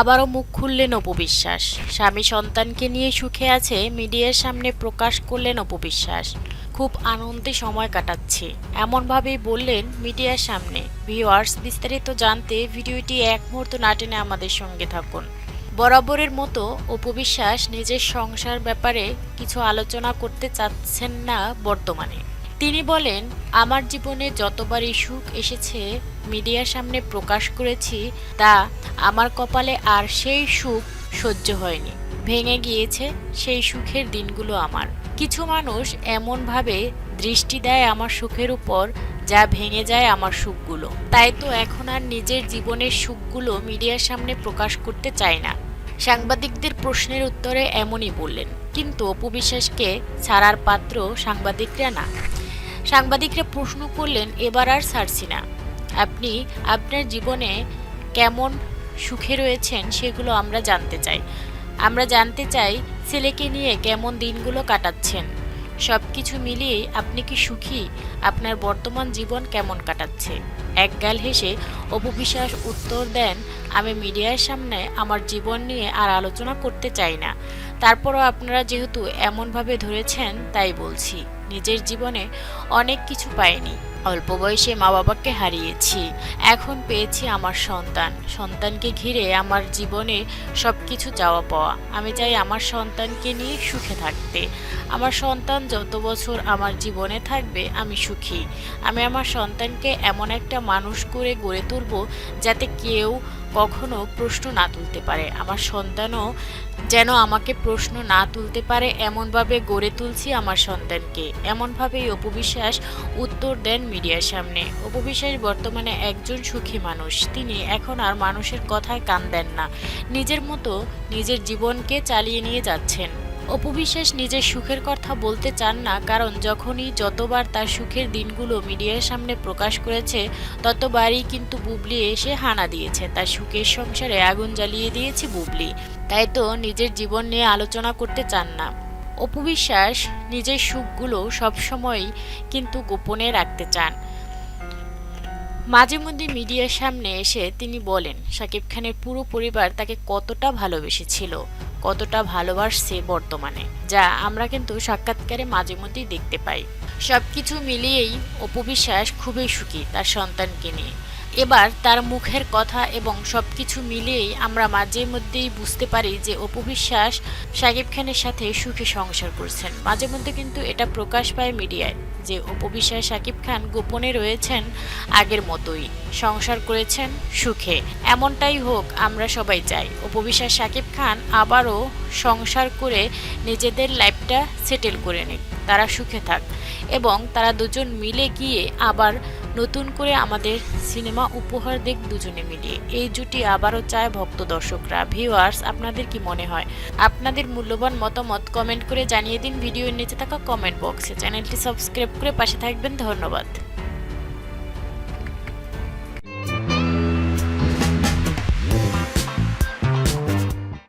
আবারও মুখ খুললেন অপবিশ্বাস স্বামী সন্তানকে নিয়ে সুখে আছে, মিডিয়ার সামনে প্রকাশ করলেন অপবিশ্বাস খুব আনন্দে সময় কাটাচ্ছি। এমনভাবেই বললেন মিডিয়ার সামনে। ভিউয়ার্স, বিস্তারিত জানতে ভিডিওটি এক মুহূর্ত না টেনে আমাদের সঙ্গে থাকুন। বরাবরের মতো অপবিশ্বাস নিজের সংসার ব্যাপারে কিছু আলোচনা করতে চাচ্ছেন না বর্তমানে। তিনি বলেন, আমার জীবনে যতবারই সুখ এসেছে, মিডিয়ার সামনে প্রকাশ করেছি, তা আমার কপালে আর সেই সুখ সহ্য হয়নি। ভেঙে গিয়েছে সেই সুখের দিনগুলো আমার। কিছু মানুষ এমনভাবে দৃষ্টি দেয় আমার সুখের উপর, যা ভেঙে যায় আমার সুখগুলো। তাই তো এখন আর নিজের জীবনের সুখগুলো মিডিয়ার সামনে প্রকাশ করতে চায় না। সাংবাদিকদের প্রশ্নের উত্তরে এমনই বললেন, কিন্তু অপু বিশ্বাসকে ছাড়ার পাত্র সাংবাদিকরা না। সাংবাদিকরা প্রশ্ন করলেন, এবার আর ছাড়ছি না। আপনি, আপনার জীবনে কেমন সুখে রয়েছেন সেগুলো আমরা জানতে চাই। আমরা জানতে চাই ছেলেকে নিয়ে কেমন দিনগুলো কাটাচ্ছেন। সব কিছু মিলিয়ে আপনি কি সুখী? আপনার বর্তমান জীবন কেমন কাটাচ্ছে? একগাল হেসে অপবিশ্বাস উত্তর দেন, আমি মিডিয়ার সামনে আমার জীবন নিয়ে আর আলোচনা করতে চাই না। তারপরও আপনারা যেহেতু এমনভাবে ধরেছেন, তাই বলছি। নিজের জীবনে অনেক কিছু পাইনি অল্প বয়সে মা বাবাকে হারিয়েছি। এখন পেয়েছি আমার সন্তান। সন্তানকে ঘিরে আমার জীবনে সব কিছু চাওয়া পাওয়া। আমি চাই আমার সন্তানকে নিয়ে সুখে থাকতে। আমার সন্তান যত বছর আমার জীবনে থাকবে, আমি সুখী। আমি আমার সন্তানকে এমন একটা মানুষ করে গড়ে তুলব যাতে কেউ কখনো প্রশ্ন না তুলতে পারে। আমার সন্তানও যেন আমাকে প্রশ্ন না তুলতে পারে, এমনভাবে গড়ে তুলছি আমার সন্তানকে। এমনভাবেই অপবিশ্বাস উত্তর দেন মিডিয়ার সামনে। অপবিশ্বাস বর্তমানে একজন সুখী মানুষ। তিনি এখন আর মানুষের কথায় কান দেন না। নিজের মতো নিজের জীবনকে চালিয়ে নিয়ে যাচ্ছেন। অপবিশ্বাস নিজের সুখের কথা বলতে চান না, কারণ যখনই যতবার তার সুখের দিনগুলো মিডিয়ার সামনে প্রকাশ করেছে, ততবারই কিন্তু বুবলি এসে হানা দিয়েছে। তার সুখের সংসারে আগুন জ্বালিয়ে দিয়েছে বুবলি। তাই তো নিজের জীবন নিয়ে আলোচনা করতে চান না। অপবিশ্বাস নিজের সুখগুলো সবসময়ই কিন্তু গোপনে রাখতে চান। মাঝে মধ্যে মিডিয়ার সামনে এসে তিনি বলেন, শাকিব খানের পুরো পরিবার তাকে কতটা ভালোবেসেছিল, কতটা ভালোবাসছে বর্তমানে, যা আমরা কিন্তু সাক্ষাৎকারে মাঝে মধ্যেই দেখতে পাই। সব কিছু মিলিয়েই অপবিশ্বাস খুবই সুখী তার সন্তানকে নিয়ে। এবার তার মুখের কথা এবং সব কিছু মিলিয়েই আমরা মাঝে মধ্যেই বুঝতে পারি যে অপবিশ্বাস শাকিব খানের সাথে সুখে সংসার করছেন। মাঝে মধ্যে কিন্তু এটা প্রকাশ পায় মিডিয়ায় যে অপবিশ্বাস শাকিব খান গোপনে রয়েছেন আগের মতোই, সংসার করেছেন সুখে। এমনটাই হোক, আমরা সবাই চাই। অপবিশ্বাস শাকিব খান আবারও সংসার করে নিজেদের লাইফটা সেটেল করে নিক। তারা সুখে থাক এবং তারা দুজন মিলে গিয়ে আবার নতুন করে আমাদের সিনেমা উপহার দেখ দুজনে মিলিয়ে। এই জুটি আবারও চায় ভক্ত দর্শকরা। ভিউয়ার্স, আপনাদের কি মনে হয়? আপনাদের মূল্যবান মতামত কমেন্ট করে জানিয়ে দিন। ভিডিওর নিচে থাকা কমেন্ট বক্সে চ্যানেলটি সাবস্ক্রাইব করে পাশে থাকবেন। ধন্যবাদ।